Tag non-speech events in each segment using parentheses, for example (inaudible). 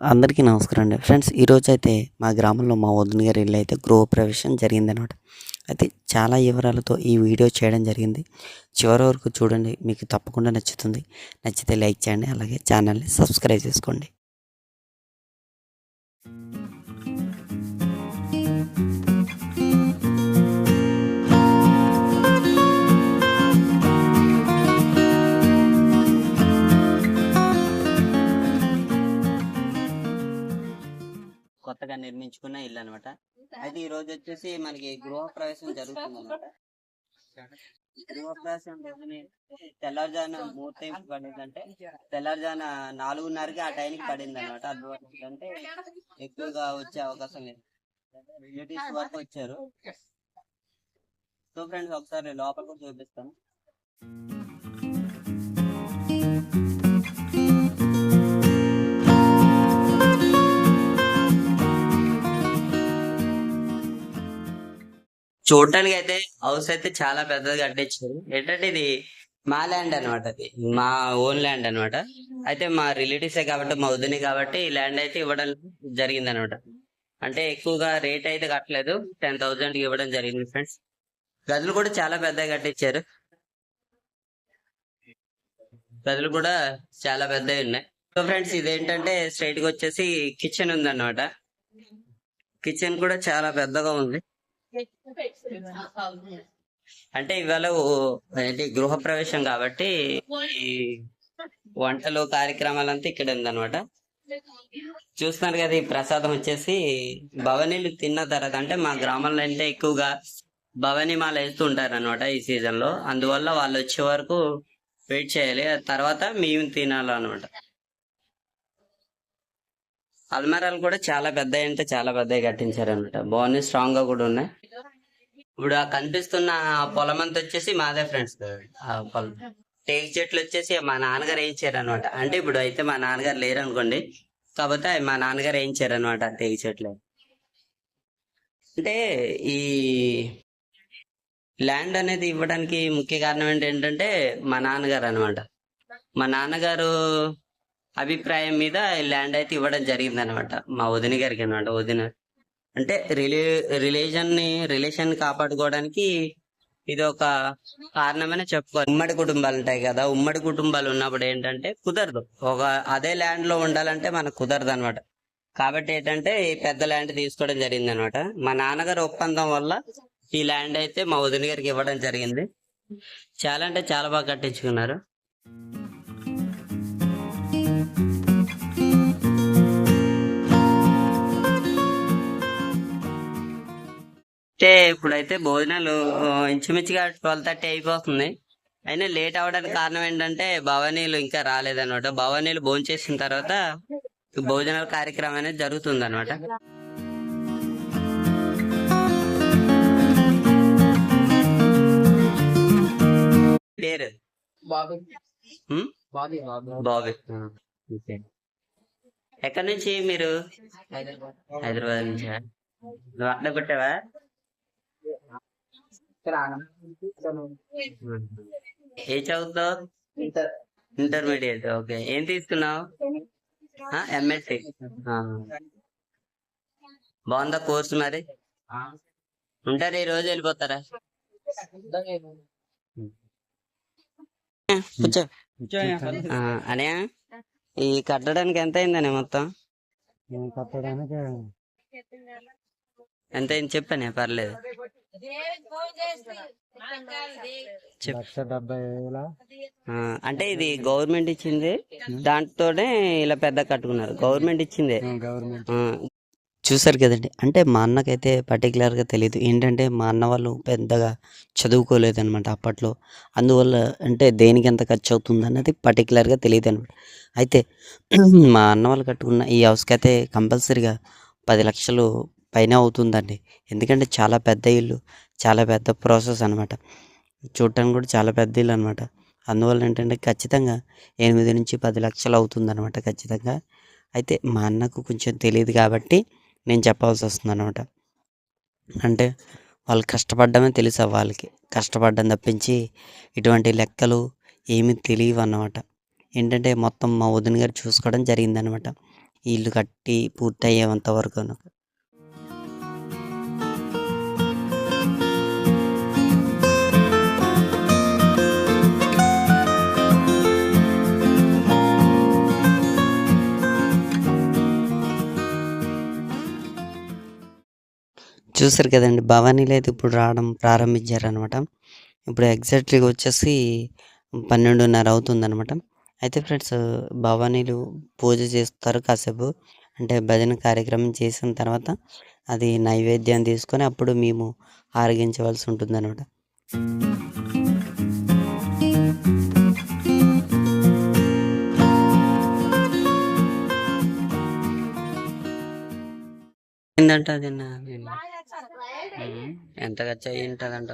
అందరికీ నమస్కారం అండి ఫ్రెండ్స్ ఈరోజు అయితే మా గ్రామంలో మా వదిన గారి ఇల్లు అయితే గృహప్రవేశం జరిగిందనమాట. అయితే చాలా వివరాలతో ఈ వీడియో చేయడం జరిగింది. చివరి వరకు చూడండి మీకు తప్పకుండా నచ్చుతుంది. నచ్చితే లైక్ చేయండి అలాగే ఛానల్ని సబ్స్క్రైబ్ చేసుకోండి. కొత్తగా నిర్మించుకున్న ఇల్లు అనమాట అయితే ఈ రోజు వచ్చేసి మనకి గృహప్రవేశం జరుగుతుంది అనమాట గృహప్రవేశం రోజుని మూడు టైం పడింది అంటే నాలుగున్నరకి ఆ టైంకి పడింది అనమాట అంటే ఎక్కువగా వచ్చే అవకాశం లేదు. రిలేటివ్స్ వరకు వచ్చారు. సో ఫ్రెండ్స్ ఒకసారి లోపల కూడా చూపిస్తాను. చూడటానికి అయితే హౌస్ అయితే చాలా పెద్దది కట్టించారు. ఏంటంటే ఇది మా ల్యాండ్ అనమాట అది. మా ఓన్ ల్యాండ్ అనమాట అయితే మా రిలేటివ్స్ కాబట్టి మా వదిని కాబట్టి ఈ ల్యాండ్ అయితే ఇవ్వడం జరిగింది అనమాట అంటే ఎక్కువగా రేట్ అయితే కట్టలేదు. టెన్ థౌసండ్ ఇవ్వడం జరిగింది ఫ్రెండ్స్ గదులు కూడా చాలా పెద్దగా కట్టించారు. గదులు కూడా చాలా పెద్దవి ఉన్నాయి. సో ఫ్రెండ్స్ ఇదేంటంటే స్ట్రైట్గా వచ్చేసి కిచెన్ ఉంది అనమాట కిచెన్ కూడా చాలా పెద్దగా ఉంది. అంటే ఇవాళ ఏంటి గృహప్రవేశం కాబట్టి ఈ వంటలు కార్యక్రమాలంతా ఇక్కడ ఉందన్నమాట. చూస్తున్నారు కదా ఈ ప్రసాదం వచ్చేసి భవనీలు తిన్న తర్వాత అంటే మా గ్రామంలో అంటే ఎక్కువగా భవని మాల వేస్తూ ఉంటారు అనమాట ఈ సీజన్లో. అందువల్ల వాళ్ళు వచ్చే వరకు వెయిట్ చేయాలి. తర్వాత మేము తినాలన్నమాట. అల్మారాలు కూడా చాలా పెద్దవి అంటే చాలా పెద్దవి కట్టించారు అనమాట బాగున్నాయి స్ట్రాంగ్గా కూడా ఉన్నాయి. ఇప్పుడు ఆ కనిపిస్తున్న పొలం అంతా వచ్చేసి మాదే ఫ్రెండ్స్. ఆ పొలం. టేక్ చెట్లు వచ్చేసి మా నాన్నగారు వేయించారు అనమాట అంటే ఇప్పుడు అయితే మా నాన్నగారు లేరు అనుకోండి కాకపోతే మా నాన్నగారు వేయించారు అనమాట టేక్ చెట్లు. అంటే ఈ ల్యాండ్ అనేది ఇవ్వడానికి ముఖ్య కారణం ఏంటంటే మా నాన్నగారు అనమాట మా నాన్నగారు అభిప్రాయం మీద ఈ ల్యాండ్ అయితే ఇవ్వడం జరిగింది అనమాట మా వదిన గారికి అనమాట వదిన అంటే రిలే రిలేషన్ని రిలేషన్ కాపాడుకోవడానికి ఇది ఒక కారణమని చెప్పుకోవాలి. ఉమ్మడి కుటుంబాలు ఉంటాయి కదా ఉమ్మడి కుటుంబాలు ఉన్నప్పుడు ఏంటంటే కుదరదు. ఒక అదే ల్యాండ్లో ఉండాలంటే మనకు కుదరదు అనమాట కాబట్టి ఏంటంటే ఈ పెద్ద ల్యాండ్ తీసుకోవడం జరిగింది అనమాట మా నాన్నగారు ఒప్పందం వల్ల ఈ ల్యాండ్ అయితే మా వదిన గారికి ఇవ్వడం జరిగింది. చాలా అంటే చాలా బాగా కట్టించుకున్నారు. అంటే ఇప్పుడైతే భోజనాలు ఇంచుమించుగా ట్వెల్వ్ థర్టీ అయిపోతుంది. అయినా లేట్ అవడానికి కారణం ఏంటంటే భవానీలు ఇంకా రాలేదన్నమాట. భవానీలు భోజనం చేసిన తర్వాత భోజనాల కార్యక్రమం అనేది జరుగుతుంది అనమాట పేరు? బాబు. ఎక్కడి నుంచి మీరు? హైదరాబాద్. నుంచా? అట్లా కొట్టావా ఏ చదువుతావు ఇంటర్ ఇంటర్మీడియట్. ఓకే. ఏం తీసుకున్నావు? ఎంఎస్సి బాగుందా కోర్స్ మరి? ఉంటారు ఈ రోజు వెళ్ళిపోతారా? అనయా ఈ కట్టడానికి ఎంత అయిందని మొత్తం? కట్టడానికి ఎంత అయింది? చెప్పనే పర్లేదు. చెప్పు. లక్ష డెబ్బై వేల. ఆ, అంటే ఇది గవర్నమెంట్ ఇచ్చింది. దాంతోనే ఇలా పెద్ద కట్టుకున్నారు. గవర్నమెంట్ ఇచ్చిందే. చూసారు కదండి. అంటే మా అన్నకైతే పర్టికులర్గా తెలియదు ఏంటంటే మా అన్న వాళ్ళు పెద్దగా చదువుకోలేదు అనమాట అప్పట్లో. అందువల్ల అంటే దేనికి ఎంత ఖర్చు అవుతుంది అన్నది పర్టికులర్గా తెలియదు అనమాట అయితే (clears throat) మా అన్న వాళ్ళు కట్టుకున్న ఈ హౌస్కి అయితే కంపల్సరీగా పది లక్షలు పైన అవుతుందండి. ఎందుకంటే చాలా పెద్ద ఇల్లు చాలా పెద్ద ప్రాసెస్ అనమాట చూడటానికి కూడా చాలా పెద్ద ఇల్లు అనమాట అందువల్ల ఏంటంటే ఖచ్చితంగా ఎనిమిది నుంచి పది లక్షలు అవుతుంది అనమాట ఖచ్చితంగా. అయితే మా అన్నకు కొంచెం తెలియదు కాబట్టి నేను చెప్పాల్సి వస్తుంది అనమాట అంటే వాళ్ళు కష్టపడ్డమే తెలుసు వాళ్ళకి. కష్టపడ్డం తప్పించి ఇటువంటి లెక్కలు ఏమీ తెలియవు అన్నమాట ఏంటంటే మొత్తం మా వదిన గారు చూసుకోవడం జరిగిందనమాట ఇల్లు కట్టి పూర్తి అయ్యేంత వరకు చూసారు కదండి. భవానీలు అయితే ఇప్పుడు రావడం ప్రారంభించారనమాట ఇప్పుడు ఎగ్జాక్ట్లీగా వచ్చేసి పన్నెండున్నర అవుతుందనమాట అయితే ఫ్రెండ్స్ భవానీలు పూజ చేస్తారు కాసేపు. అంటే భజన కార్యక్రమం చేసిన తర్వాత అది నైవేద్యం తీసుకొని అప్పుడు మేము ఆరగించవలసి ఉంటుందన్నమాట. ఏంటంటే అది నా- ఎంత ఖర్చు అయ్యి ఉంటుందంట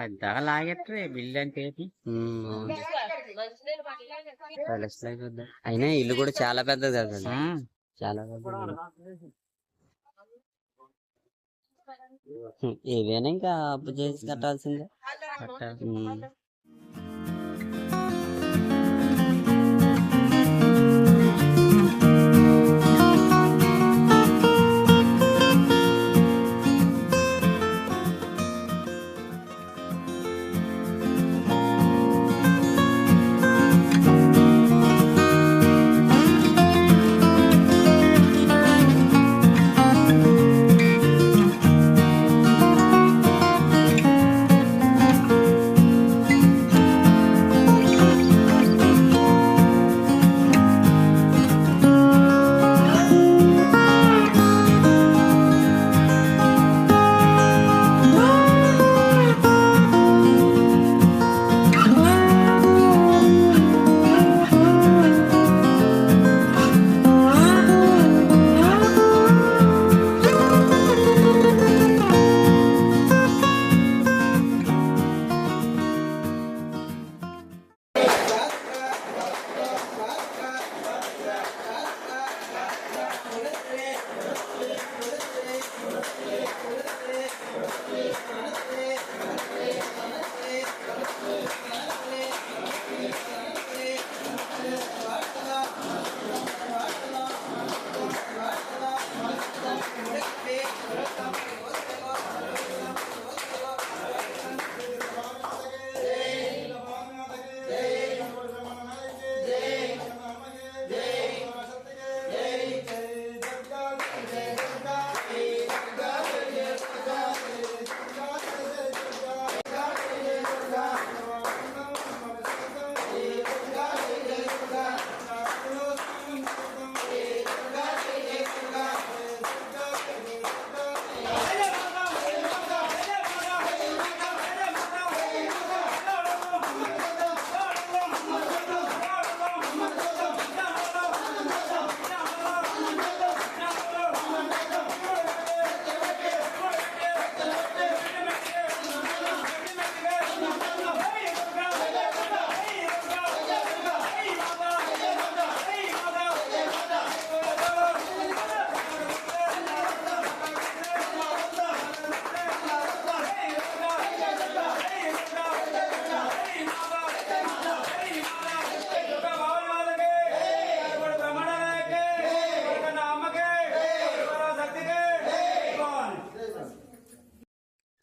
పెద్దగా లాగెట్టరే బిల్లు అంటే. అయినా ఇల్లు కూడా చాలా పెద్దది కదా చాలా పెద్దది. ఏదైనా ఇంకా అప్పు చేసి కట్టాల్సిందే. కట్టాలి.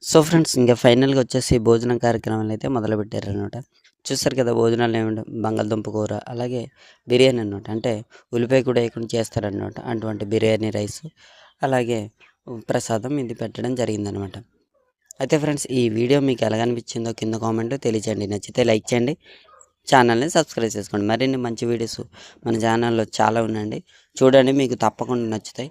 సో ఫ్రెండ్స్ ఇంకా ఫైనల్గా వచ్చేసి భోజనం కార్యక్రమాలు అయితే మొదలుపెట్టారు అనమాట చూస్తారు కదా భోజనాలు ఏమిటి బంగాళదుంప కూర అలాగే బిర్యానీ అనమాట అంటే ఉల్లిపాయ కూడా వేయకుండా చేస్తారనమాట అటువంటి బిర్యానీ రైస్ అలాగే ప్రసాదం ఇది పెట్టడం జరిగిందనమాట అయితే ఫ్రెండ్స్ ఈ వీడియో మీకు ఎలా అనిపించిందో కింద కామెంట్ తెలియచేయండి. నచ్చితే లైక్ చేయండి. ఛానల్ని సబ్స్క్రైబ్ చేసుకోండి. మరిన్ని మంచి వీడియోస్ మన ఛానల్లో చాలా ఉన్నాయండి. చూడండి మీకు తప్పకుండా నచ్చుతాయి.